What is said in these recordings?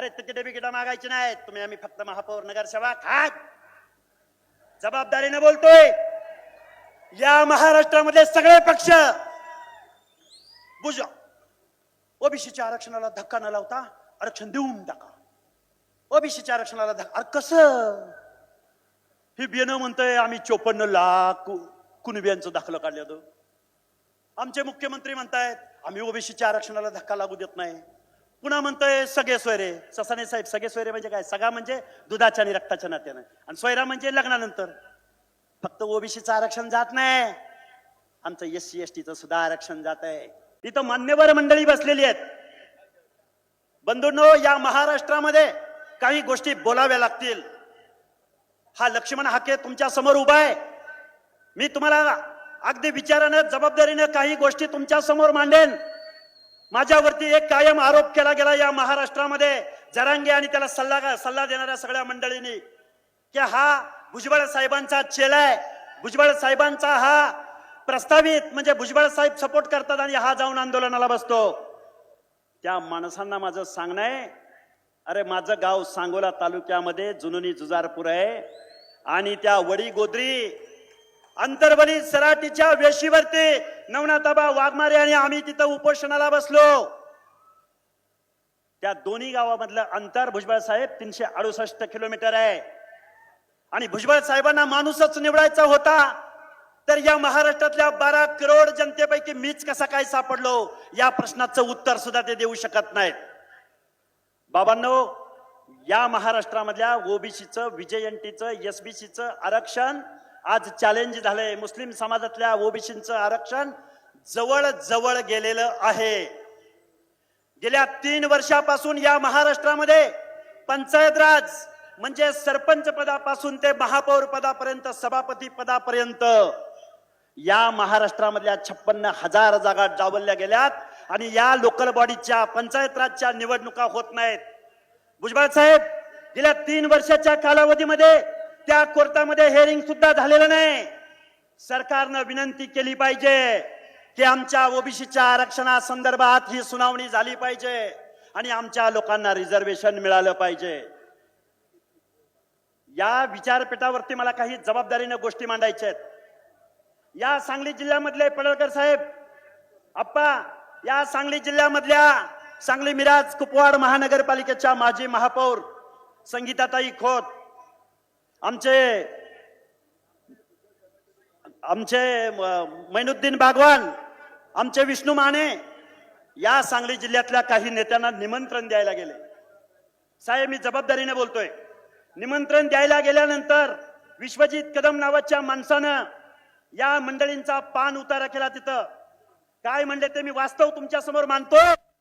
अरे ticket wicket मागायची नाहीत. तुम्ही आम्ही फक्त महापौर नगरसेवक हात जबाबदारीने बोलतोय. या महाराष्ट्रामध्ये सगळे पक्ष बुजा ओबीसीच्या आरक्षणाला धक्का न लावता आरक्षण देऊन टाका. ओबीसीच्या आरक्षणाला धक्का अरे कस? हे बियाणं म्हणतंय आम्ही चोपन्न लाख कुणब्यांचं कुणबियांचं दाखलं काढलं आमचे मुख्यमंत्री म्हणतायत आम्ही ओबीसीच्या आरक्षणाला धक्का लागू देत नाही. पुन्हा म्हणतोय सगळे सोयरे. ससाने साहेब सगळे सोयरे म्हणजे काय? सगळा म्हणजे दुधाच्या आणि रक्ताच्या नात्यानं. आणि सोयरा म्हणजे लग्नानंतर. फक्त ओबीसीचं आरक्षण जात नाही. आमचं एस सी एस टीचं सुद्धा आरक्षण जात आहे. तिथं मान्यवर मंडळी बसलेली आहेत. बंधूंनो या महाराष्ट्रामध्ये काही गोष्टी बोलाव्या लागतील. हा लक्ष्मण हाके तुमच्यासमोर उभा आहे. मी तुम्हाला अगदी विचारानं जबाबदारीनं काही गोष्टी तुमच्यासमोर मांडेन. माझ्यावरती एक कायम आरोप केला गेला या महाराष्ट्रामध्ये जरांगे आणि त्याला सल्ला सल्ला देणाऱ्या सगळ्या मंडळींनी की हा भुजबळ साहेबांचा चेला आहे. भुजबळ साहेबांचा हा प्रस्तावित म्हणजे भुजबळ साहेब सपोर्ट करतात आणि हा जाऊन आंदोलनाला बसतो. त्या माणसांना माझं सांगणं आहे. अरे माझं गाव सांगोला तालुक्यामध्ये जुनुनी जुजारपूर आहे. आणि त्या वडी गोदरी अंतर्बली सराटीच्या वेशीवरती नवनाथाबा वाघमारे आणि आम्ही तिथं उपोषणाला बसलो. त्या दोन्ही गावामधलं अंतर भुजबळ साहेब तीनशे अडुसष्ट किलोमीटर आहे. आणि भुजबळ साहेबांना माणूसच निवडायचा होता. तर या महाराष्ट्रातल्या बारा करोड जनतेपैकी मीच कसा काय सापडलो? या प्रश्नाचं उत्तर सुद्धा ते देऊ शकत नाहीत. बाबांनो या महाराष्ट्रामधल्या ओबीसीचं विजयंतीचं एसबीसीचं आरक्षण आज चॅलेंज झालंय. मुस्लिम समाजातल्या ओबीसीचं आरक्षण जवळ जवळ गेलेलं आहे. गेल्या तीन वर्षापासून या महाराष्ट्रामध्ये पंचायत राज म्हणजे सरपंच पदापासून ते महापौर पदापर्यंत सभापती पदापर्यंत या महाराष्ट्रामधल्या छप्पन्न हजार जागा डावलल्या गेल्यात आणि या लोकल बॉडीच्या पंचायत राजच्या निवडणुका होत नाहीत. भुजबळ साहेब गेल्या तीन वर्षाच्या कालावधीमध्ये त्या कोर्टामध्ये हेअरिंग सुद्धा झालेलं नाही. सरकारनं विनंती केली पाहिजे की आमच्या ओबीसीच्या आरक्षणासंदर्भात ही सुनावणी झाली पाहिजे आणि आमच्या लोकांना रिझर्वेशन मिळालं पाहिजे. या विचारपीठावरती मला काही जबाबदारीनं गोष्टी मांडायच्या आहेत. या सांगली जिल्ह्यामधले पडळकर साहेब आप्पा या सांगली जिल्ह्यामधल्या सांगली मिराज कुपवाड महानगरपालिकेच्या माजी महापौर संगीताताई खोत आमचे आमचे मैनुद्दीन बागवान आमचे विष्णू माने या सांगली जिल्ह्यातल्या काही नेत्यांना निमंत्रण द्यायला गेले. साहेब मी जबाबदारीने बोलतोय. निमंत्रण द्यायला गेल्यानंतर विश्वजित कदम नावाच्या माणसानं या मंडळींचा पान उतारा केला तिथं. काय म्हणले ते मी वास्तव तुमच्यासमोर मानतो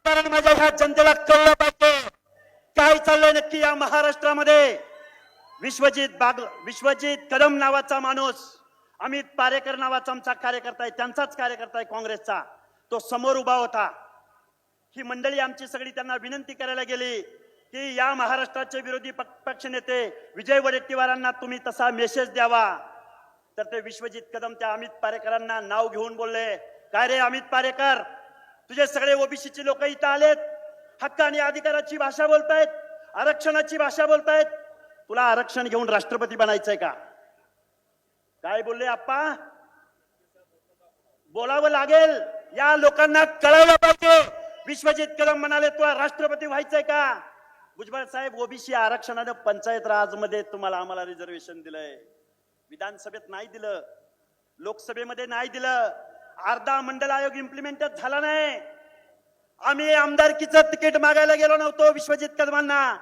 कारण माझ्या ह्या जनतेला कळलं पाहिजे. काय चाललंय नक्की या महाराष्ट्रामध्ये? विश्वजित बाग विश्वजित कदम नावाचा माणूस अमित पारेकर नावाचा आमचा कार्यकर्ता आहे त्यांचाच कार्यकर्ता आहे काँग्रेसचा. तो समोर उभा होता. ही मंडळी आमची सगळी त्यांना विनंती करायला गेली की या महाराष्ट्राचे विरोधी पक्षनेते विजय वडेट्टीवारांना तुम्ही तसा मेसेज द्यावा. तर ते विश्वजित कदम त्या अमित पारेकरांना नाव घेऊन बोलले काय रे अमित पारेकर? तुझे सगळे ओबीसीचे लोक इथं आलेत. हक्क आणि अधिकाराची भाषा बोलतायत. आरक्षणाची भाषा बोलतायत. तुला आरक्षण घेऊन राष्ट्रपती बनायचंय का? काय बोलले आप्पा? बोलावं लागेल. या लोकांना कळवलं पाहिजे. विश्वजित कदम म्हणाले तुला राष्ट्रपती व्हायचंय का? भुजबळ साहेब ओबीसी आरक्षणानं पंचायत राजमध्ये तुम्हाला आम्हाला रिझर्वेशन दिलंय. विधानसभेत नाही दिलं. लोकसभेमध्ये नाही दिलं. अर्धा मंडल आयोग इम्प्लिमेंटच झाला नाही. आम्ही आमदारकीचं तिकीट मागायला गेलो नव्हतो विश्वजित कदमांना.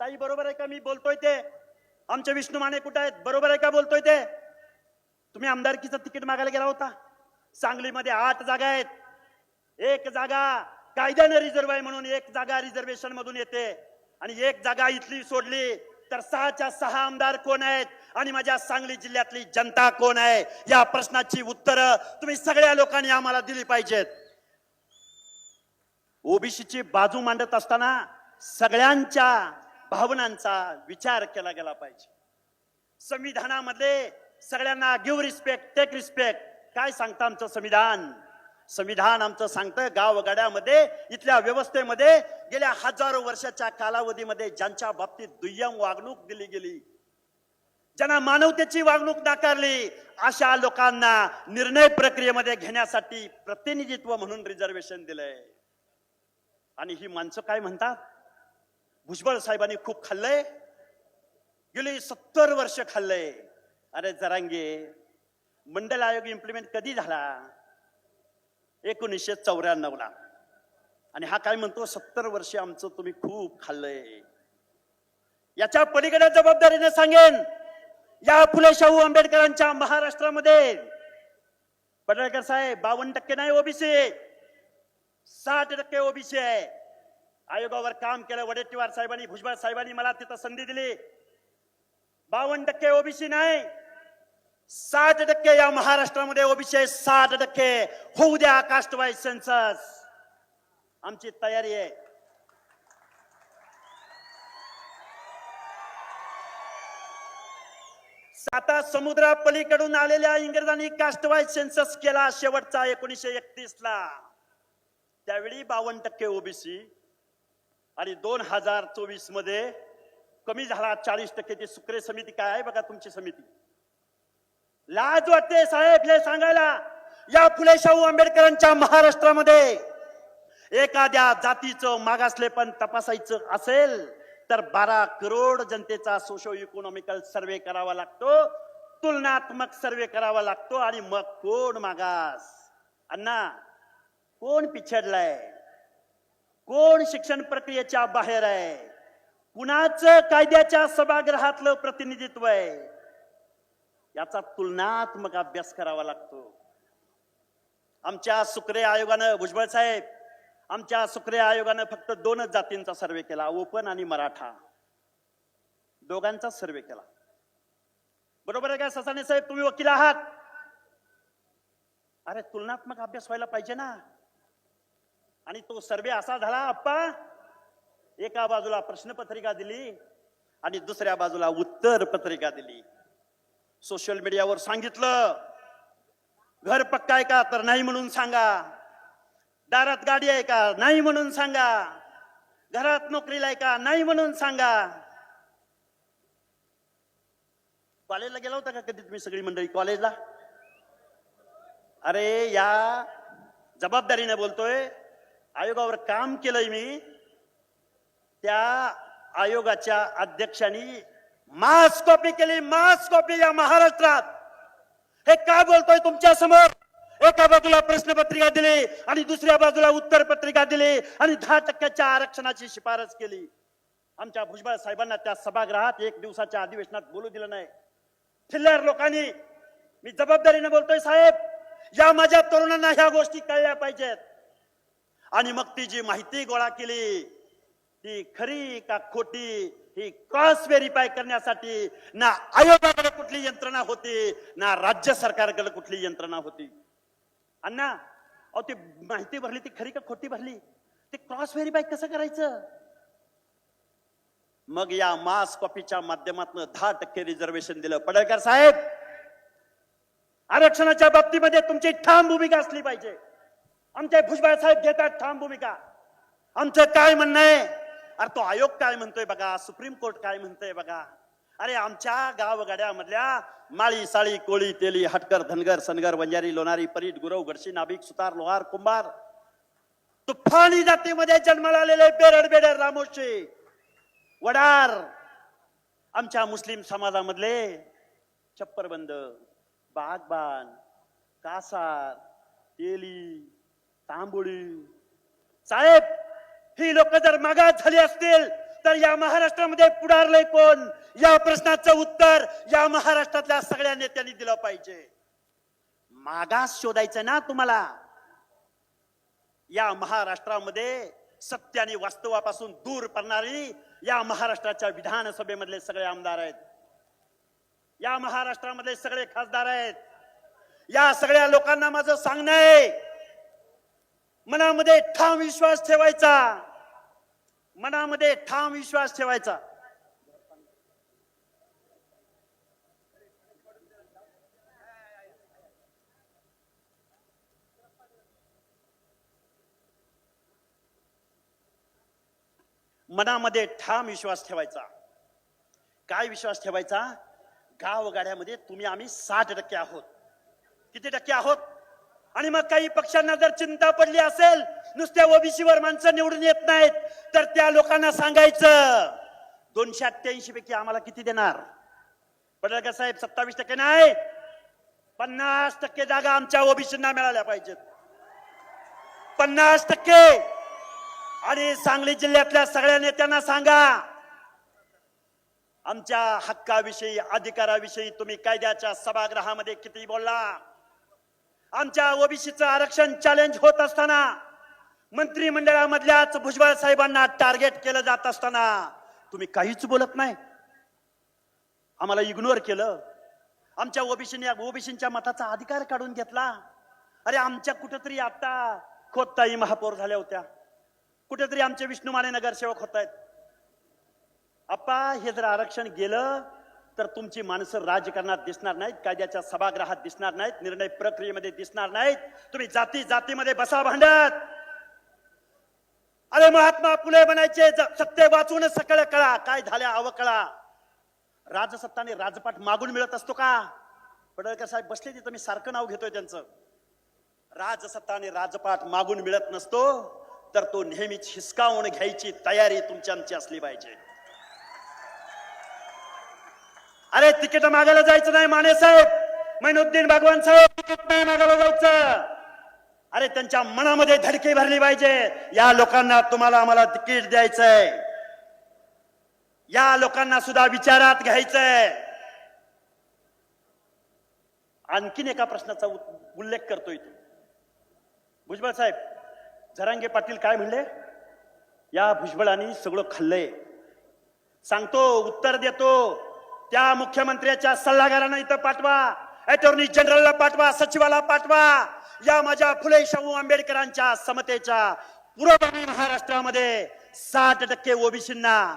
ताई बरोबर आहे का मी बोलतोय ते? आमचे विष्णू माने कुठे आहेत? बरोबर आहे का बोलतोय ते? तुम्ही आमदारकीचं तिकीट मागायला गेला होता. सांगलीमध्ये आठ जागा आहेत. एक जागा कायद्याने रिझर्व्ह आहे म्हणून एक जागा रिझर्वेशन मधून येते. आणि एक जागा इथली सोडली तर सहाच्या सहा आमदार कोण आहेत? आणि माझ्या सांगली जिल्ह्यातली जनता कोण आहे? या प्रश्नाची उत्तरं तुम्ही सगळ्या लोकांनी आम्हाला दिली पाहिजेत. ओबीसीची बाजू मांडत असताना सगळ्यांच्या भावनांचा विचार केला गेला पाहिजे. संविधानामध्ये सगळ्यांना गिव्ह रिस्पेक्ट टेक रिस्पेक्ट काय सांगतं आमचं संविधान? संविधान आमचं सांगतं गावगाड्यामध्ये इथल्या व्यवस्थेमध्ये गेल्या हजारो वर्षाच्या कालावधीमध्ये ज्यांच्या बाबतीत दुय्यम वागणूक दिली गेली ज्यांना मानवतेची वागणूक नाकारली अशा लोकांना निर्णय प्रक्रियेमध्ये घेण्यासाठी प्रतिनिधित्व म्हणून रिझर्वेशन दिलंय. आणि ही माणसं काय म्हणतात? भुजबळ साहेबांनी खूप खाल्लंय. गेली सत्तर वर्ष खाल्लंय. अरे जरांगे मंडल आयोग इम्प्लिमेंट कधी झाला? एकोणीसशे चौऱ्याण्णव ला. आणि हा काय म्हणतो? सत्तर वर्ष आमचं तुम्ही खूप खाल्लंय. याच्या पलीकडे जबाबदारीने सांगेन या फुले शाहू आंबेडकरांच्या महाराष्ट्रामध्ये. पडळकर साहेब बावन्न टक्के नाही ओबीसी साठ टक्के ओबीसी आहे. आयोगावर काम केलं वडेट्टीवार साहेबांनी भुजबळ साहेबांनी मला तिथं संधी दिली. बावन्न टक्के ओबीसी नाही. साठ टक्के या महाराष्ट्रामध्ये ओबीसी साठ टक्के. होऊ द्या कास्ट वाईज सेन्सस. आमची तयारी आहे. साता समुद्रा पलीकडून आलेल्या इंग्रजांनी कास्टवाईज सेन्सस केला शेवटचा एकोणीसशे एकतीस ला त्यावेळी बावन्न टक्के ओबीसी आणि दोन हजार चोवीसमध्ये कमी झाला चाळीस टक्के ती सुक्रे समिती काय आहे बघा तुमची समिती. लाज वाटते साहेब हे सांगायला. या फुले शाहू आंबेडकरांच्या महाराष्ट्रामध्ये एखाद्या जातीचं मागासलेपण तपासायचं असेल तर बारा करोड जनतेचा सोशो इकॉनॉमिकल सर्वे करावा लागतो तुलनात्मक सर्वे करावा लागतो आणि मग कोण मागास? अण्णा कोण पिछडलाय? कोण शिक्षण प्रक्रियेच्या बाहेर आहे? कुणाचं कायद्याच्या सभागृहातलं प्रतिनिधित्व आहे? याचा तुलनात्मक अभ्यास करावा लागतो. आमच्या सुक्रे आयोगानं भुजबळ साहेब आमच्या सुक्रे आयोगानं फक्त दोनच जातींचा सर्वे केला ओपन आणि मराठा. दोघांचा सर्वे केला. बरोबर आहे का ससाने साहेब? तुम्ही वकील आहात? अरे तुलनात्मक अभ्यास व्हायला पाहिजे ना. आणि तो सर्वे असा झाला आप्पा एका बाजूला प्रश्नपत्रिका दिली आणि दुसऱ्या बाजूला उत्तर पत्रिका दिली. सोशल मीडियावर सांगितलं घर पक्का आहे का? तर नाही म्हणून सांगा. दारात गाडी आहे का? नाही म्हणून सांगा. घरात नोकरीला आहे का? नाही म्हणून सांगा. कॉलेजला गेला होता का कधी तुम्ही सगळी मंडळी कॉलेजला? अरे या जबाबदारीने बोलतोय. आयोगावर काम केलंय मी त्या आयोगाच्या अध्यक्षांनी मास कॉपी केली. मास कॉपी या महाराष्ट्रात. हे का बोलतोय तुमच्यासमोर? एका बाजूला प्रश्नपत्रिका दिली आणि दुसऱ्या बाजूला उत्तर पत्रिका दिली आणि दहा टक्क्याच्या आरक्षणाची शिफारस केली. आमच्या भुजबळ साहेबांना त्या सभागृहात एक दिवसाच्या अधिवेशनात बोलू दिलं नाही. थिल्लर लोकांनी मी जबाबदारीने बोलतोय साहेब या माझ्या तरुणांना ह्या गोष्टी कळल्या पाहिजेत. आणि मग ती जी माहिती गोळा केली ती खरी का खोटी ही क्रॉस व्हेरीफाय करण्यासाठी ना आयोगाकडे कुठली यंत्रणा होती ना राज्य सरकारकडे कुठली यंत्रणा होती. अण्णा अहो ती माहिती भरली ती खरी का खोटी भरली? ते क्रॉस व्हेरीफाय कसं करायचं? मग या मास कॉपीच्या माध्यमातून दहा टक्के रिझर्वेशन दिलं. पडळकर साहेब आरक्षणाच्या बाबतीमध्ये तुमची ठाम भूमिका असली पाहिजे. आमचे भुजबळ साहेब घेतात ठाम भूमिका. आमचं काय म्हणणं आहे? अरे तो आयोग काय म्हणतोय बघा? सुप्रीम कोर्ट काय म्हणतोय बघा? अरे आमच्या गावगाड्यामधल्या माळी साळी कोळी तेली हटकर धनगर सनगर वंजारी लोणारी परीट गुरव गडशी नाभिक सुतार लोहार कुंभार. तुफानी जातीमध्ये जन्माला आलेले बेरड बेडर रामोशी. वडार. आमच्या मुस्लिम समाजामधले छप्परबंद बागबान कासार तेली तांबोळी. साहेब ही लोक जर मागास झाली असतील तर या महाराष्ट्रामध्ये पुढारलंय कोण? या प्रश्नाचं उत्तर या महाराष्ट्रातल्या सगळ्या नेत्यांनी दिलं पाहिजे. मागास शोधायचं ना तुम्हाला? या महाराष्ट्रामध्ये सत्य आणि वास्तवापासून दूर पडणारी या महाराष्ट्राच्या विधानसभेमधले सगळे आमदार आहेत. या महाराष्ट्रामधले सगळे खासदार आहेत. या सगळ्या लोकांना माझं सांगणं आहे मनामध्ये ठाम विश्वास ठेवायचा. मनामध्ये ठाम विश्वास ठेवायचा. मनामध्ये ठाम विश्वास ठेवायचा. काय विश्वास ठेवायचा? गावगाड्यामध्ये तुम्ही आम्ही साठ टक्के आहोत. किती टक्के आहोत? आणि मग काही पक्षांना जर चिंता पडली असेल नुसत्या ओबीसीवर माणसं निवडून येत नाहीत तर त्या लोकांना सांगायचं दोनशे अठ्ठ्याऐंशी पैकी आम्हाला किती देणार? पडळकर साहेब सत्तावीस टक्के नाही? पन्नास टक्के जागा आमच्या ओबीसींना मिळाल्या पाहिजेत. पन्नास टक्के! आणि सांगली जिल्ह्यातल्या सगळ्या नेत्यांना सांगा आमच्या हक्काविषयी अधिकाराविषयी तुम्ही कायद्याच्या सभागृहामध्ये किती बोलला? आमच्या ओबीसीचं आरक्षण चॅलेंज होत असताना मंत्रिमंडळामधल्याच भुजबळ साहेबांना टार्गेट केलं जात असताना तुम्ही काहीच बोलत नाही. आम्हाला इग्नोर केलं. आमच्या ओबीसीने ओबीसीच्या मताचा अधिकार काढून घेतला. अरे आमच्या कुठेतरी आता खोदताई महापौर झाल्या होत्या. कुठेतरी आमचे विष्णू माने नगरसेवक होत आहेत. आप्पा हे जर आरक्षण गेलं तर तुमची माणसं राजकारणात दिसणार नाहीत कायद्याच्या सभागृहात दिसणार नाहीत निर्णय प्रक्रियेमध्ये दिसणार नाहीत. तुम्ही जाती जातीमध्ये बसा भांडत. अरे महात्मा फुले बनायचे सत्य वाचून सकळ कळा काय झाल्या अवकळा राजसत्ताने राजपाट मागून मिळत असतो का? पडळकर साहेब बसले तिथं मी सारखं नाव घेतोय त्यांचं. राजसत्ताने राजपाठ मागून मिळत नसतो तर तो नेहमीच हिसकावून घ्यायची तयारी तुमच्या आमची असली पाहिजे. अरे तिकीट मागायला जायचं नाही माने साहेब. मैनुद्दीन भगवान साहेब तिकीट नाही मागायला जायचं. अरे त्यांच्या मनामध्ये धडकी भरली पाहिजे. या लोकांना तुम्हाला आम्हाला तिकीट द्यायचंय. या लोकांना सुद्धा विचारात घ्यायचंय. आणखीन एका प्रश्नाचा उल्लेख करतोय इथे. भुजबळ साहेब झरांगे पाटील काय म्हणले? या भुजबळांनी सगळं खाल्लंय. सांगतो उत्तर देतो. त्या मुख्यमंत्र्याच्या सल्लागारांना इथं पाठवा. अटॉर्नी जनरलला पाठवा सचिवाला पाठवा. या माझ्या फुले शाहू आंबेडकरांच्या समतेच्या पुरोगामी महाराष्ट्रामध्ये साठ टक्के ओबीसींना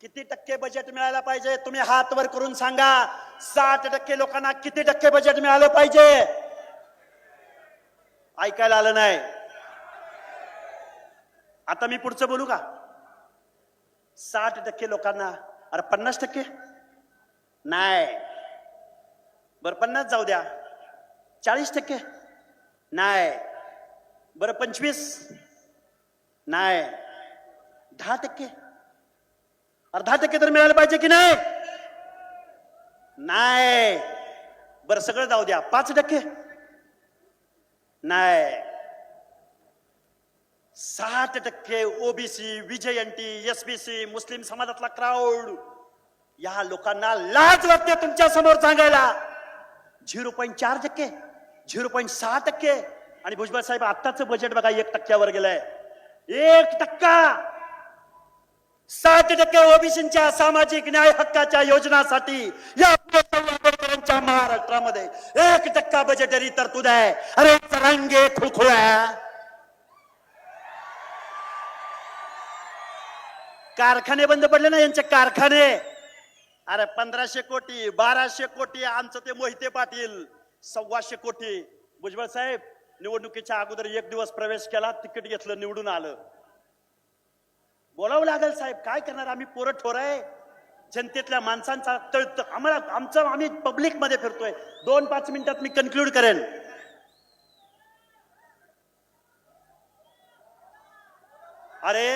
किती टक्के बजेट मिळायला पाहिजे तुम्ही हात वर करून सांगा. साठ टक्के लोकांना किती टक्के बजेट मिळालं पाहिजे? ऐकायला आलं नाही. आता मी पुढचं बोलू का? साठ टक्के लोकांना अरे पन्नास टक्के? नाही. बरं पन्नास जाऊ द्या. चाळीस टक्के. नाही. बरं पंचवीस. नाही. दहा टक्के. अरे दहा टक्के तर मिळाले पाहिजे की नाही? नाही. बरं सगळं जाऊ द्या. पाच टक्के. नाही. साठ टक्के ओबीसी विजयंटी एसबीसी मुस्लिम समाजातला क्राऊड या लोकांना लाज वाटते तुमच्यासमोर सांगायला. झिरो पॉईंट चार टक्के झिरो पॉईंट सहा टक्के. आणि भुजबळ साहेब आत्ताच बजेट बघा एक टक्क्यावर गेलंय. एक टक्का. साठ टक्के ओबीसीच्या सामाजिक न्याय हक्काच्या योजनासाठी या महाराष्ट्रामध्ये एक टक्का बजेटरी तरतूद आहे. अरे चरांगे खुळखुळा कारखाने बंद पडले ना यांचे कारखाने? अरे पंधराशे कोटी बाराशे कोटी आमचं ते मोहिते पाटील सव्वाशे कोटी. भुजबळ साहेब निवडणुकीच्या अगोदर एक दिवस प्रवेश केला तिकीट घेतलं निवडून आलं. बोलावं लागेल साहेब काय करणार? आम्ही पोरं ठोर आहे. जनतेतल्या माणसांचा तळत आम्हाला आमचं आम्ही पब्लिकमध्ये फिरतोय. दोन पाच मिनिटात मी कन्क्लूड करेन. अरे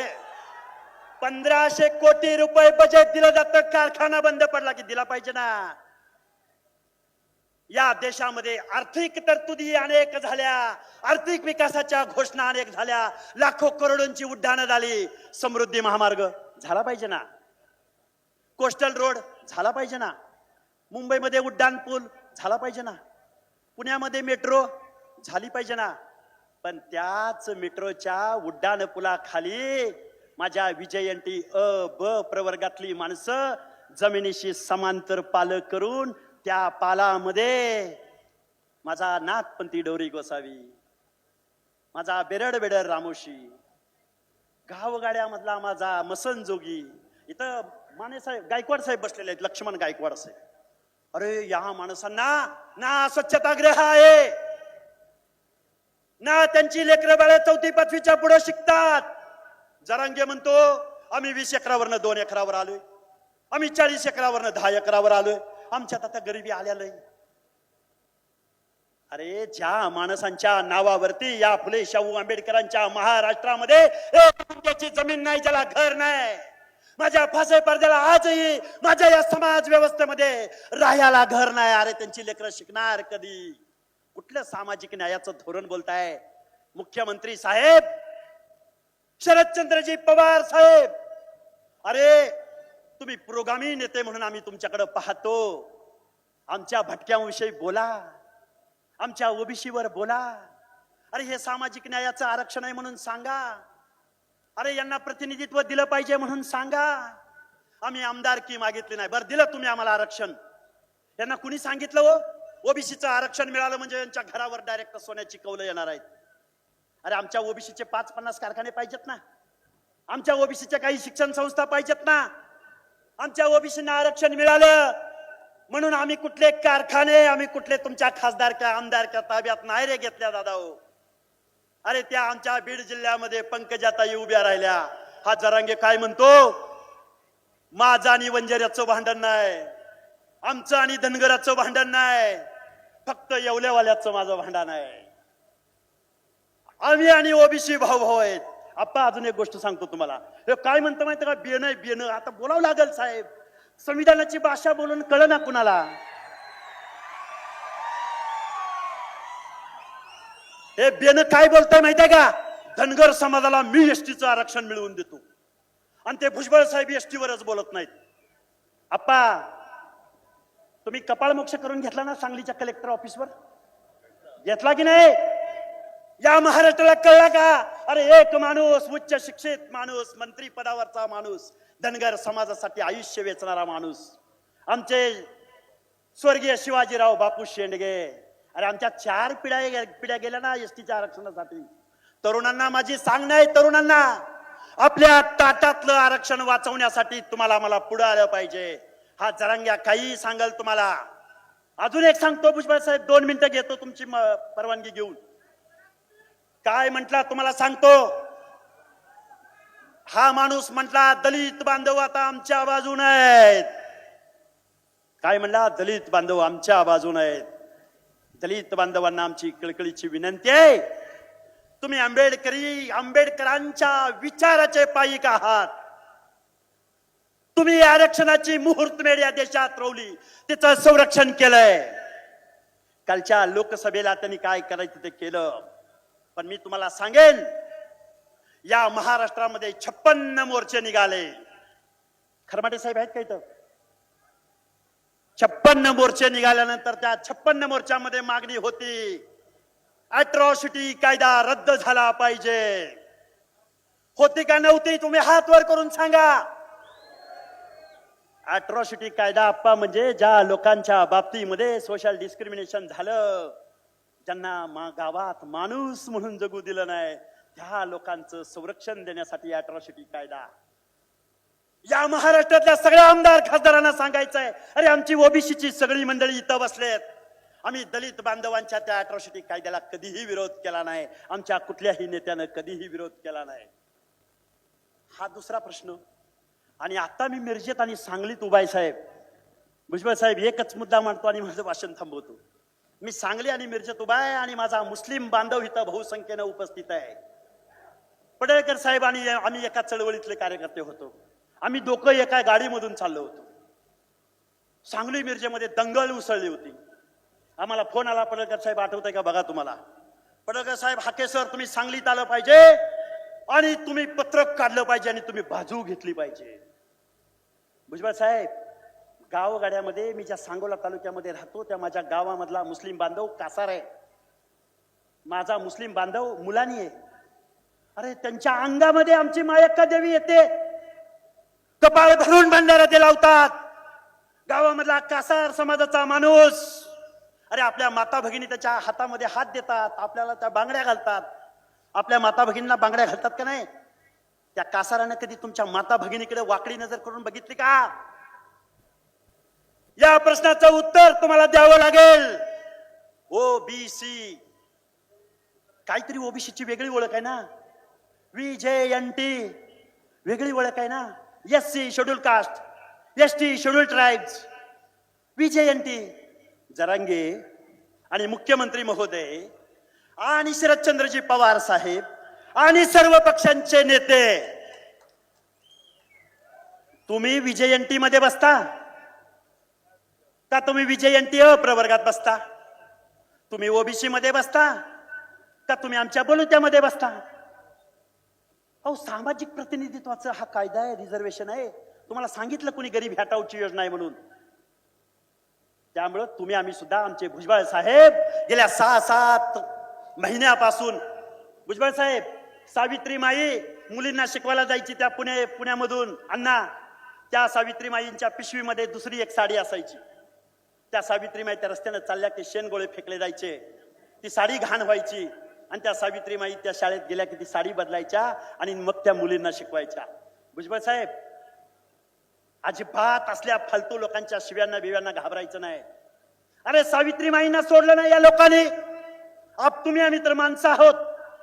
पंधराशे कोटी रुपये बजेट दिलं जातं. कारखाना बंद पडला की दिला पाहिजे ना. या देशामध्ये आर्थिक तरतुदी अनेक झाल्या. आर्थिक विकासाच्या घोषणा अनेक झाल्या. लाखो करोडोंची उड्डाणं झाली. समृद्धी महामार्ग झाला पाहिजे ना. कोस्टल रोड झाला पाहिजे ना. मुंबईमध्ये उड्डाण पूल झाला पाहिजे ना. पुण्यामध्ये मेट्रो झाली पाहिजे ना. पण त्याच मेट्रोच्या उड्डाण पुलाखाली माझ्या विजयंती अ ब प्रवर्गातली माणसं जमिनीशी समांतर पालक करून त्या पालामध्ये माझा नाथपंथी डोरी गोसावी माझा बेरड बेडर रामोशी गावगाड्यामधला माझा मसन जोगी इथं माने साहेब गायकवाड साहेब बसलेले आहेत लक्ष्मण गायकवाड साहेब. अरे या माणसांना ना स्वच्छतागृह आहे. ना त्यांची लेकरं बाळ चौथी पाचवीच्या पुढे शिकतात. जरांगे म्हणतो आम्ही वीस एकरावरनं दोन एकरावर आलोय. आम्ही चाळीस एकरावरनं दहा एकरावर आलोय. आमच्यात आता गरिबी आलेलं अरे ज्या माणसांच्या नावावरती या फुले शाहू आंबेडकरांच्या महाराष्ट्रामध्ये त्याची जमीन नाही ज्याला घर नाही माझ्या फासे पडद्याला आजही माझ्या या समाज व्यवस्थेमध्ये राहायला घर नाही अरे त्यांची लेकरं शिकणार कधी? कुठलं सामाजिक न्यायाचं धोरण बोलताय? मुख्यमंत्री साहेब शरदचंद्रजी पवार साहेब. अरे तुम्ही पुरोगामी नेते म्हणून आम्ही तुमच्याकडे पाहतो. आमच्या भटक्यांविषयी बोला. आमच्या ओबीसीवर बोला. अरे हे सामाजिक न्यायाचं आरक्षण आहे म्हणून सांगा. अरे यांना प्रतिनिधित्व दिलं पाहिजे म्हणून सांगा. आम्ही आमदारकी मागितली नाही. बरं दिलं तुम्ही आम्हाला आरक्षण. यांना कुणी सांगितलं हो? ओबीसीचं आरक्षण मिळालं म्हणजे यांच्या घरावर डायरेक्ट सोन्याची कौलं येणार आहेत. अरे आमच्या ओबीसीचे पाच पन्नास कारखाने पाहिजेत ना. आमच्या ओबीसीच्या काही शिक्षण संस्था पाहिजेत ना. आमच्या ओबीसीना आरक्षण मिळालं. म्हणून आम्ही कुठले कारखाने आम्ही कुठले तुमच्या खासदार का आमदार का ताब्यात नाही रे घेतल्या दादा हो. अरे त्या आमच्या बीड जिल्ह्यामध्ये पंकजाताई उभ्या राहिल्या. हा जरांगे काय म्हणतो? माझं आणि वंजऱ्याचं भांडण नाही. आमचं आणि धनगराचं भांडण नाही. फक्त येवल्यावाल्याचं माझं भांडण आहे. आम्ही आणि ओबीसी भाऊ भाऊ आहेत. आप्पा अजून एक गोष्ट सांगतो तुम्हाला. हे काय म्हणतं माहिती का? बियन बियन आता बोलावं लागेल साहेब. संविधानाची भाषा बोलून कळ ना कुणाला? हे बेन काय बोलताय माहितीये का? धनगर समाजाला मी एसटीचं आरक्षण मिळवून देतो. आणि ते भुजबळ साहेब एसटीवरच बोलत नाहीत. आप्पा तुम्ही कपाळ मोक्ष करून घेतला ना सांगलीच्या कलेक्टर ऑफिसवर? घेतला की नाही? या महाराष्ट्राला कळला का? अरे एक माणूस उच्च शिक्षित माणूस मंत्री पदावरचा माणूस धनगर समाजासाठी आयुष्य वेचणारा माणूस. आमचे स्वर्गीय शिवाजीराव बापू शेंडगे. अरे आमच्या चार पिढ्या पिढ्या गेल्या ना एसटीच्या आरक्षणासाठी. तरुणांना माझी सांगणं आहे तरुणांना. आपल्या ताटातलं आरक्षण वाचवण्यासाठी तुम्हाला मला पुढे आलं पाहिजे. हा जरांग्या काही सांगाल तुम्हाला. अजून एक सांगतो भुजबळ साहेब दोन मिनिटं घेतो तुमची परवानगी घेऊन. काय म्हटला तुम्हाला सांगतो. हा माणूस म्हटला दलित बांधव आता आमच्या बाजून आहेत. काय म्हणला? दलित बांधव आमच्या बाजून आहेत. दलित बांधवांना आमची कळकळीची विनंती आहे. तुम्ही आंबेडकरी आंबेडकरांच्या विचाराचे पायिक आहात. तुम्ही आरक्षणाची मुहूर्तमेढ या देशात रोवली. तिचं संरक्षण केलंय. कालच्या लोकसभेला त्यांनी काय करायचं ते केलं? पण मी तुम्हाला सांगेन या महाराष्ट्रामध्ये छप्पन्न मोर्चे निघाले. खरमाटे म्हणजे साहेब आहेत का इथं? छप्पन्न मोर्चे निघाल्यानंतर त्या छप्पन्न मोर्चामध्ये मागणी होती. अट्रॉसिटी कायदा रद्द झाला पाहिजे. होती का नव्हती तुम्ही हात वर करून सांगा. अट्रॉसिटी कायदा आप्पा म्हणजे ज्या लोकांच्या बाबतीमध्ये सोशल डिस्क्रिमिनेशन झालं ज्यांना मा गावात माणूस म्हणून जगू दिलं नाही. त्या लोकांचं संरक्षण देण्यासाठी अट्रॉसिटी कायदा. या महाराष्ट्रातल्या सगळ्या आमदार खासदारांना सांगायचंय अरे आमची ओबीसीची सगळी मंडळी इथं बसलेत. आम्ही दलित बांधवांच्या त्या अट्रॉसिटी कायद्याला कधीही विरोध केला नाही. आमच्या कुठल्याही नेत्यानं कधीही विरोध केला नाही. हा दुसरा प्रश्न. आणि आता मी मिरजेत आणि सांगलीत उभाय साहेब. भुजबळ साहेब एकच मुद्दा मांडतो आणि माझं भाषण थांबवतो. मी सांगली आणि मिरजेत उभा आहे आणि माझा मुस्लिम बांधव इथं बहुसंख्येनं उपस्थित आहे. पडळकर साहेब आणि आम्ही एका चळवळीतले कार्यकर्ते होतो. आम्ही दोघं एका गाडीमधून चाललो होतो. सांगली मिरजेमध्ये दंगल उसळली होती. आम्हाला फोन आला पडळकर साहेब आठवतंय का बघा तुम्हाला? पडळकर साहेब हाके सर तुम्ही सांगलीत आलं पाहिजे आणि तुम्ही पत्रक काढलं पाहिजे आणि तुम्ही बाजू घेतली पाहिजे. भुजबळ साहेब गावगाड्यामध्ये मी ज्या सांगोला तालुक्यामध्ये राहतो त्या माझ्या गावामधला मुस्लिम बांधव कासार आहे. माझा मुस्लिम बांधव मुलानी आहे. अरे त्यांच्या अंगामध्ये आमची मायक्का देवी येते. कपाळ धरून भंडारा ते लावतात. गावामधला कासार समाजाचा माणूस. अरे आपल्या माता भगिनी त्याच्या हातामध्ये हात देतात आपल्याला त्या बांगड्या घालतात. आपल्या माता भगिनींना बांगड्या घालतात का नाही? त्या कासाराने कधी तुमच्या माता भगिनीकडे वाकडी नजर करून बघितली का? या प्रश्नाचं उत्तर तुम्हाला द्यावं लागेल. ओबीसी काहीतरी ओबीसीची वेगळी ओळख आहे ना? व्ही जे एन टी वेगळी ओळख आहे ना? S C scheduled caste S T scheduled tribes T Jarange आणि मुख्यमंत्री महोदय आणि शरदचंद्रजी पवार साहेब आणि सर्व पक्षांचे नेते. तुम्ही विजयंती मध्ये बसता? तर तुम्ही विजयंती प्रवर्गात बसता. तुम्ही ओबीसी मध्ये बसता. का तुम्ही आमच्या बलुत्यामध्ये बसता? अहो सामाजिक प्रतिनिधित्वाचा हा कायदा आहे रिझर्वेशन आहे. तुम्हाला सांगितलं कुणी गरीब हॅटाऊची योजना आहे म्हणून. त्यामुळं तुम्ही आम्ही सुद्धा आमचे भुजबळ साहेब गेल्या सहा सात महिन्यापासून भुजबळ साहेब सावित्री माई मुलींना शिकवायला जायची त्या पुणे पुण्यामधून अण्णा. त्या सावित्री माईंच्या पिशवीमध्ये दुसरी एक साडी असायची. त्या सावित्री माई त्या रस्त्यानं चालल्या की शेणगोळे फेकले जायचे. ती साडी घाण व्हायची. आणि त्या सावित्री माई त्या शाळेत गेल्या की ती साडी बदलायच्या आणि मग त्या मुलींना शिकवायच्या. भुजबळ साहेब अजिबात असल्या फालतू लोकांच्या शिव्यांना बिव्यांना घाबरायचं नाही. अरे सावित्री माईंना सोडलं नाही या लोकांनी. आप तुम्ही आम्ही तर माणसं आहोत.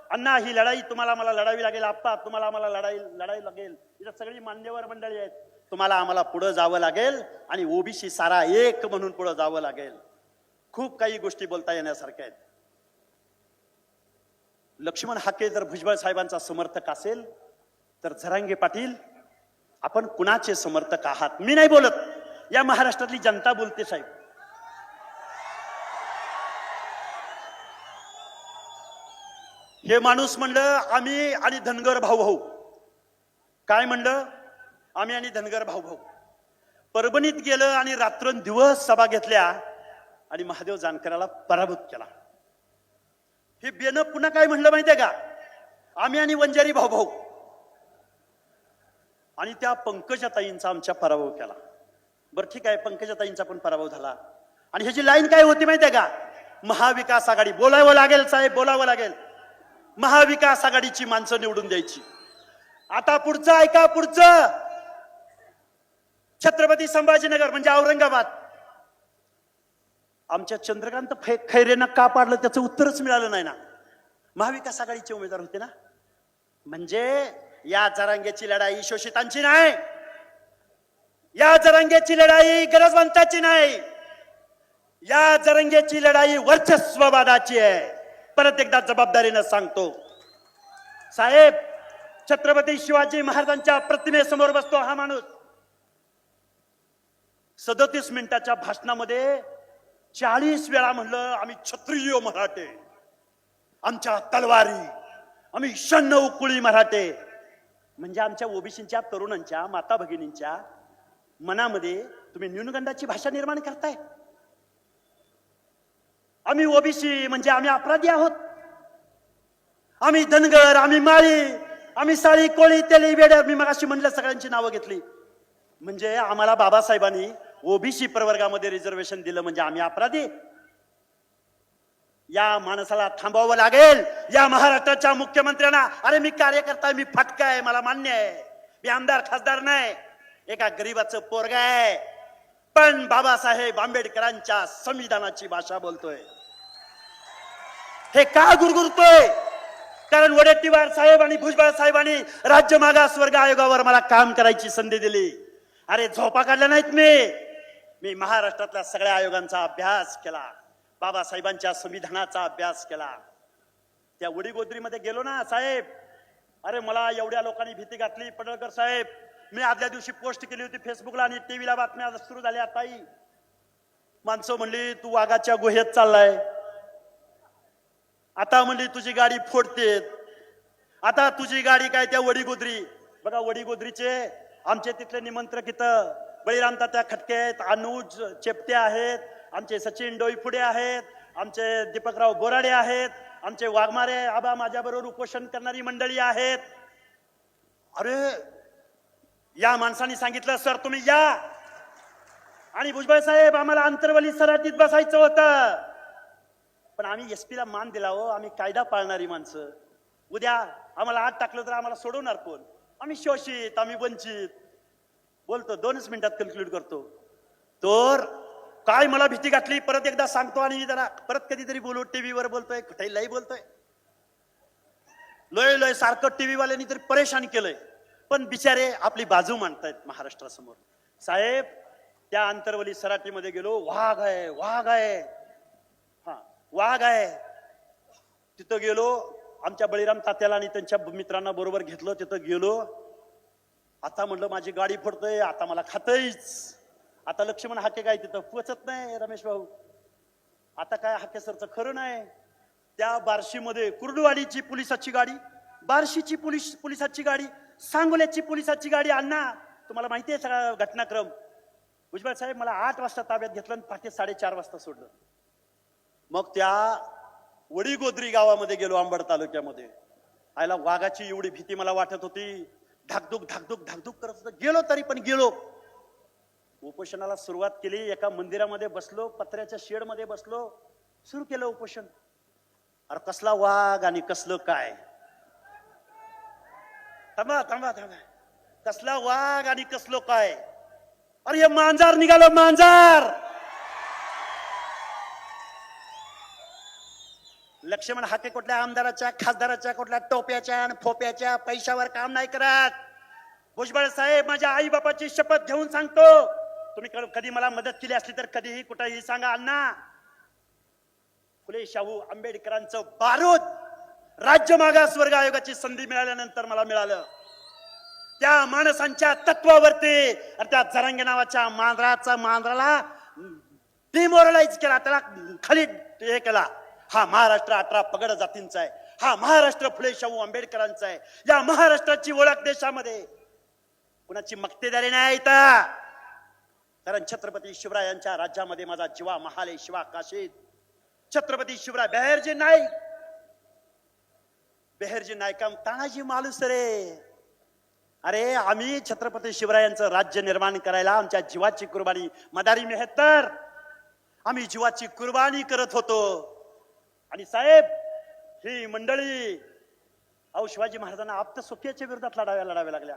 अण्णा ही लढाई तुम्हाला मला लढावी लागेल. आप्पा तुम्हाला मला लढाई लढाई लागेल. इथं सगळी मान्यवर मंडळी आहेत. तुम्हाला आम्हाला पुढं जावं लागेल आणि ओबीसी सारा एक म्हणून पुढं जावं लागेल. खूप काही गोष्टी बोलता येण्यासारख्या आहेत. लक्ष्मण हाके जर भुजबळ साहेबांचा समर्थक असेल तर झरांगे पाटील आपण कुणाचे समर्थक आहात? मी नाही बोलत. या महाराष्ट्रातली जनता बोलते साहेब. हे माणूस म्हणलं आम्ही आणि धनगर भाऊ भाऊ. काय म्हणलं? आम्ही आणि धनगर भाऊ भाऊ परभणीत गेलं आणि रात्रंदिवस सभा घेतल्या आणि महादेव जानकराला पराभूत केला. हे बेनं पुन्हा काय म्हणलं माहितीये का? आम्ही आणि वंजारी भाऊ भाऊ आणि त्या पंकजाताईंचा आमच्या पराभव केला. बरं ठीक आहे पंकजाताईंचा पण पराभव झाला. आणि ह्याची लाईन काय होती माहितीये का? महाविकास आघाडी. बोलावं लागेल साहेब बोलावं लागेल. महाविकास आघाडीची माणसं निवडून द्यायची. आता पुढचं ऐका पुढचं. छत्रपती संभाजीनगर म्हणजे औरंगाबाद. आमच्या चंद्रकांत फै खैरेनं का पाडलं त्याचं उत्तरच मिळालं नाही ना. महाविकास आघाडीचे उमेदवार होते ना. म्हणजे या जरांगेची लढाई शोषितांची नाही. या जरांगेची लढाई गरजवंताची नाही. या जरंगेची लढाई वर्चस्ववादाची आहे. परत एकदा जबाबदारीनं सांगतो. साहेब छत्रपती शिवाजी महाराजांच्या प्रतिमेसमोर बसतो हा माणूस. सदतीस मिनिटाच्या भाषणामध्ये चाळीस वेळा म्हणलं आम्ही क्षत्रिय मराठे आमच्या तलवारी आम्ही शण उकुळी मराठे. म्हणजे आमच्या ओबीसीच्या तरुणांच्या माता भगिनींच्या मनामध्ये तुम्ही न्यूनगंडाची भाषा निर्माण करताय. आम्ही ओबीसी म्हणजे आम्ही अपराधी आहोत. आम्ही धनगर आम्ही माळी आम्ही साळी कोळी तेली वेड मी मगाशी म्हणलं सगळ्यांची नावं घेतली. म्हणजे आम्हाला बाबासाहेबांनी ओबीसी प्रवर्गामध्ये रिझर्वेशन दिलं म्हणजे आम्ही अपराधी. या माणसाला थांबवावं लागेल. या महाराष्ट्राच्या मुख्यमंत्र्यांना अरे मी कार्यकर्ता मी फटका आहे मला मान्य आहे. मी आमदार खासदार नाही. एका गरीबाचं पोरग आहे. पण बाबासाहेब आंबेडकरांच्या संविधानाची भाषा बोलतोय. हे का गुरगुरतोय? कारण वडेट्टीवार साहेब आणि भुजबळ साहेबांनी राज्य मागास वर्ग आयोगावर मला काम करायची संधी दिली. अरे झोपा काढल्या नाहीत मी. मी महाराष्ट्रातल्या सगळ्या आयोगांचा अभ्यास केला. बाबासाहेबांच्या संविधानाचा अभ्यास केला. त्या वडीगोद्रीमध्ये गेलो ना साहेब. अरे मला एवढ्या लोकांनी भीती घातली पडळकर साहेब. मी आदल्या दिवशी पोस्ट केली होती फेसबुकला आणि टीव्हीला बातम्या सुरू झाल्या ताई. माणसं म्हणली तू वाघाच्या गुहेत चाललाय. आता म्हणली तुझी गाडी फोडते. आता तुझी गाडी काय त्या वडीगोद्री बघा वडीगोद्रीचे आमचे तिथले निमंत्रक इथं. बळीराम तात्या खटके आहेत अनुज चेपटे आहेत आमचे सचिन डोईफुडे आहेत आमचे दीपकराव बोराडे आहेत आमचे वाघमारे आबा माझ्याबरोबर उपोषण करणारी मंडळी आहेत. अरे या माणसाने सांगितलं सर तुम्ही या. आणि भुजबळ साहेब आम्हाला अंतरवली सराटीत बसायचं होतं. पण आम्ही एस पीला मान दिला हो आम्ही कायदा पाळणारी माणसं. उद्या आम्हाला आत टाकलं तर आम्हाला सोडवणार कोण? आम्ही शोषित आम्ही वंचित. बोलतो दोनच मिनिटात कन्क्लूड करतो. तर काय मला भीती घातली परत एकदा सांगतो आणि जरा परत कधीतरी बोलू टीव्हीवर बोलतोय कुठेही बोलतोय. लय लय सारखं टीव्हीवाल्यांनी तरी परेशान केलंय. पण बिचारे आपली बाजू मांडतायत महाराष्ट्रासमोर. साहेब त्या अंतरवली सराटीमध्ये गेलो वाघ आहे वाघ आहे. हा वाघ आहे. तिथं गेलो आमच्या बळीराम तात्याला आणि त्यांच्या मित्रांना बरोबर घेतलं तिथं गेलो. आता म्हणलं माझी गाडी फोडतोय आता मला खातईच आता लक्ष्मण हाके काय तिथं पोचत नाही रमेश भाऊ. आता काय हाके सरचं खरं नाही. त्या बार्शीमध्ये कुर्डवाडीची पोलिसाची गाडी बार्शीची पोलीस पोलिसाची गाडी सांगोल्याची पोलिसाची गाडी अण्णा तुम्हाला माहिती आहे सगळा घटनाक्रम? भुजबळ साहेब मला आठ वाजता ताब्यात घेतलं आणि पहाटे साडेचार वाजता सोडलं. मग त्या वडीगोद्री गावामध्ये गेलो आंबड तालुक्यामध्ये. आयला वाघाची एवढी भीती मला वाटत होती. धाकधूक धाकधूक धाकधूक करत होतं. गेलो तरी पण गेलो. उपोषणाला सुरुवात केली. एका मंदिरामध्ये बसलो पत्र्याच्या शेडमध्ये बसलो. सुरू केलं उपोषण. अरे कसला वाघ आणि कसलं काय? थांबा थांबा थांबा. कसला वाघ आणि कसलो काय? अरे हे मांजार निघालं मांजार! लक्ष्मण हाके कुठल्या आमदाराच्या खासदाराच्या कुठल्या टोप्याच्या आणि फोप्याच्या पैशावर काम नाही करत. भुजबळ साहेब माझ्या आई बापाची शपथ घेऊन सांगतो. तुम्ही कधी मला मदत केली असली तर कधीही कुठेही सांगा अण्णा. फुले शाहू आंबेडकरांचं बारूद राज्य मागास वर्ग आयोगाची संधी मिळाल्यानंतर मला मिळालं. त्या माणसांच्या तत्वावरती आणि त्या जरांगे नावाच्या मांजराचा मांजराला डिमोरलाइज केला त्याला खाली हे केला. हा महाराष्ट्र अठरा पगड जातींचा आहे. हा महाराष्ट्र फुले शाहू आंबेडकरांचा आहे. या महाराष्ट्राची ओळख देशामध्ये. कुणाची मक्तेदारी नाही कारण छत्रपती शिवरायांच्या राज्यामध्ये माझा जीवा महाले शिवा काशीद. छत्रपती शिवराय बेहरजी नाईक. बेहरजी नायका तानाजी मालुसरे. अरे आम्ही छत्रपती शिवरायांचं राज्य निर्माण करायला आमच्या जीवाची कुर्बानी मदारी मेहत्तर आम्ही जीवाची कुर्बानी करत होतो. आणि साहेब ही मंडळी अहो शिवाजी महाराजांना आप्त सोक्याच्या विरोधात लढाव्या लढाव्या लागल्या.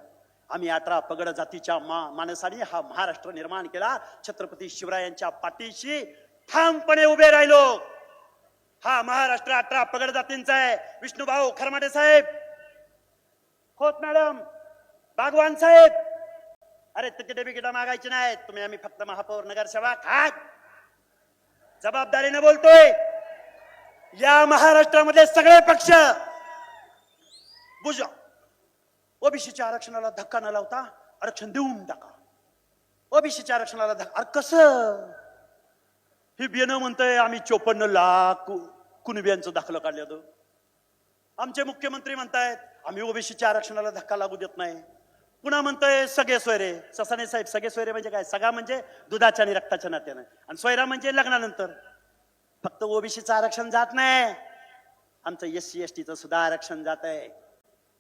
आम्ही यात्रा पगड जातीच्या मा माणसाने हा महाराष्ट्र निर्माण केला. छत्रपती शिवरायांच्या पाठीशी ठामपणे उभे राहिलो. हा महाराष्ट्र अठरा पगड जातींचा आहे. विष्णुभाऊ खरमाटे साहेब. खोत मॅडम. बागवान साहेब. अरे तिकीट बिकिट मागायची नाहीत. तुम्ही आम्ही फक्त महापौर नगरसेवक खात जबाबदारीने बोलतोय. या महाराष्ट्रामध्ये सगळे पक्ष बुजा ओबीसीच्या आरक्षणाला धक्का न लावता आरक्षण देऊन टाका. ओबीसीच्या आरक्षणाला धक्का अरे कस? ही बियाणं म्हणतंय आम्ही चोपन्न लाख कु- कुणबियांचं दाखलं काढलं आमचे मुख्यमंत्री म्हणतायत आम्ही ओबीसीच्या आरक्षणाला धक्का लागू देत नाही. पुन्हा म्हणतोय सगळे सोयरे. ससाने साहेब सगळे सोयरे म्हणजे काय? सगळा म्हणजे दुधाच्या आणि रक्ताच्या नात्यानं. आणि सोयरा म्हणजे लग्नानंतर. फक्त ओबीसीचं आरक्षण जात नाही. आमचं एस सी एस टीचं सुद्धा आरक्षण जात आहे.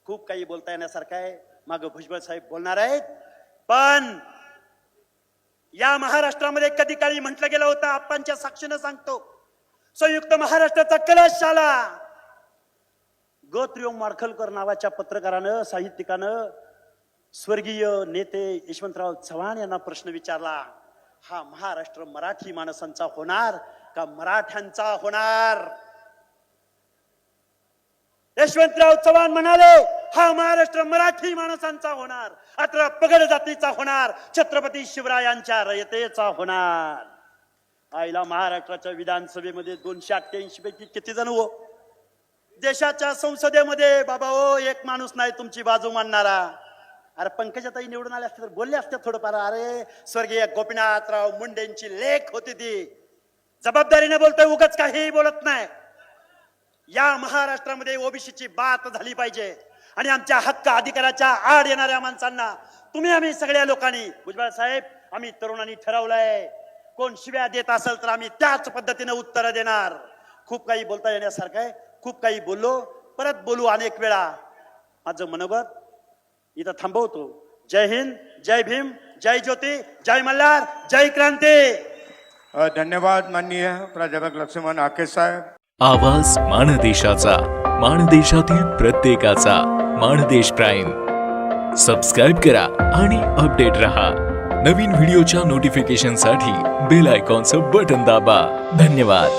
खूप काही बोलता येण्यासारखं आहे. माग भुजबळ साहेब बोलणार आहेत. पण या महाराष्ट्रामध्ये कधी काळी म्हटलं गेलं होतं आपणच्या साक्षीनं सांगतो. संयुक्त महाराष्ट्राचा कलश आला गोत्रियो माडखलकर नावाच्या पत्रकारानं साहित्यिकानं स्वर्गीय नेते यशवंतराव चव्हाण यांना प्रश्न विचारला हा महाराष्ट्र मराठी माणसांचा होणार का मराठ्यांचा होणार? यशवंतराव चव्हाण म्हणाले हा महाराष्ट्र मराठी माणसांचा होणार अत्र पगड जातीचा होणार छत्रपती शिवरायांच्या रयतेचा होणार. आईला महाराष्ट्राच्या विधानसभेमध्ये दोनशे अठ्ठ्याऐंशी पैकी किती जण हो? देशाच्या संसदेमध्ये बाबा ओ एक माणूस नाही तुमची बाजू मांडणारा. अरे पंकजाताई निवडून आले असते तर बोलले असते थोडंफार. अरे स्वर्गीय गोपीनाथराव मुंडेंची लेख होती ती. जबाबदारीने बोलतोय उगाच काहीही बोलत नाही. या महाराष्ट्रामध्ये ओबीसीची बात झाली पाहिजे आणि आमच्या हक्क अधिकाराच्या आड येणाऱ्या माणसांना तुम्ही आम्ही सगळ्या लोकांनी भुजबळ साहेब आम्ही तरुणांनी ठरवलंय कोण शिव्या देत असेल तर आम्ही त्याच पद्धतीने उत्तर देणार. खूप काही बोलता येण्यासारखं आहे खूप काही बोललो परत बोलू अनेक वेळा. माझं मनोगत इथं थांबवतो. जय हिंद जय भीम जय ज्योती जय मल्हार जय क्रांती. धन्यवाद माननीय प्राध्यापक लक्ष्मण आके साहेब. आवाज माणदेशाचा माणदेशातील प्रत्येकाचा माणदेश प्राईम. सबस्क्राईब करा आणि अपडेट रहा. नवीन व्हिडिओच्या नोटिफिकेशनसाठी बेल आयकॉनचं बटन दाबा. धन्यवाद.